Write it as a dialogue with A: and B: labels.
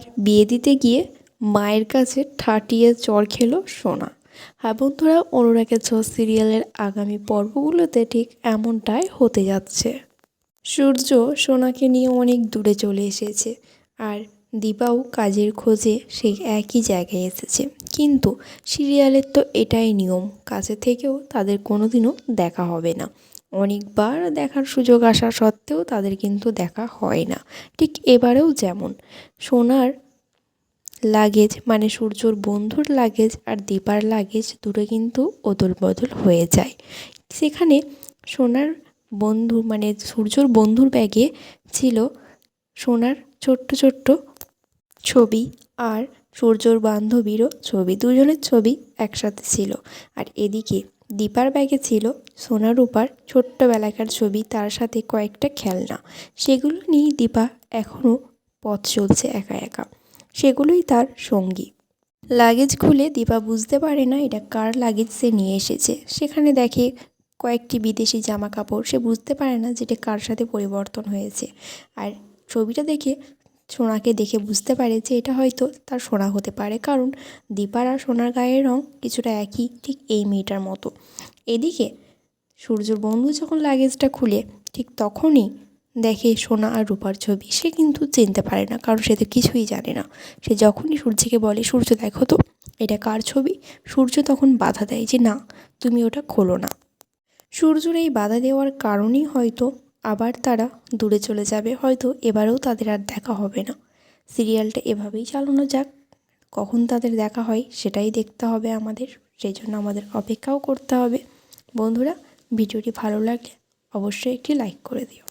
A: এবার বিয়ে দিতে গিয়ে মায়ের কাছে ঠাটিয়ে চর খেলো সোনা। হ্যাঁ বন্ধুরা, অনুরাগের ছ সিরিয়ালের আগামী পর্বগুলোতে ঠিক এমনটাই হতে যাচ্ছে। সূর্য সোনাকে নিয়ে অনেক দূরে চলে এসেছে আর দীপাও কাজের খোঁজে সেই একই জায়গায় এসেছে। কিন্তু সিরিয়ালের তো এটাই নিয়ম, কাছে থেকেও তাদের কোনোদিনও দেখা হবে না। অনেকবার দেখার সুযোগ আসা সত্ত্বেও তাদের কিন্তু দেখা হয় না। ঠিক এবারেও যেমন, সোনার লাগেজ মানে সূর্যর বন্ধুর লাগেজ আর দীপার লাগেজ দুটো কিন্তু অদল বদল হয়ে যায়। সেখানে সোনার বন্ধু মানে সূর্যর বন্ধুর ব্যাগে ছিল সোনার ছোট্ট ছোট্ট ছবি আর সূর্যর বান্ধবীরও ছবি, দুজনের ছবি একসাথে ছিল। আর এদিকে দীপার ব্যাগে ছিল সোনা রূপার ছোট্টবেলাকার ছবি, তার সাথে কয়েকটা খেলনা। সেগুলো নিয়েই দীপা এখনও পথ চলছে একা একা। সেগুলোই তার সঙ্গী। লাগেজ খুলে দীপা বুঝতে পারে না এটা কার লাগেজ সে নিয়ে এসেছে। সেখানে দেখে কয়েকটি বিদেশি জামা কাপড় সে বুঝতে পারে না যেটা কার সাথে পরিবর্তন হয়েছে। আর ছবিটা দেখে সোনাকে দেখে বুঝতে পারে যে এটা হয়তো তার সোনা হতে পারে। কারণ দীপার আর সোনার গায়ের রং কিছুটা একই, ঠিক এই মেয়েটার মতো। এদিকে সূর্যর বন্ধু যখন লাগেজটা খুলে, ঠিক তখনই দেখে সোনা আর রূপার ছবি। সে কিন্তু চিনতে পারে না, কারণ সে তো কিছুই জানে না। সে যখনই সূর্যকে বলে, সূর্য, দেখো তো, এটা কার ছবি? সূর্য তখন বাধা দেয় যে, না, তুমি ওটা খোলো না। সূর্যর এই বাধা দেওয়ার কারণেই হয়তো আবার তারা দূরে চলে যাবে, হয়তো এবারেও তাদের আর দেখা হবে না। সিরিয়ালটা এভাবেই চালানো যাক। কখন তাদের দেখা হয় সেটাই দেখতে হবে আমাদের, সেই জন্য আমাদের অপেক্ষাও করতে হবে। বন্ধুরা, ভিডিওটি ভালো লাগলে অবশ্যই একটি লাইক করে দিও।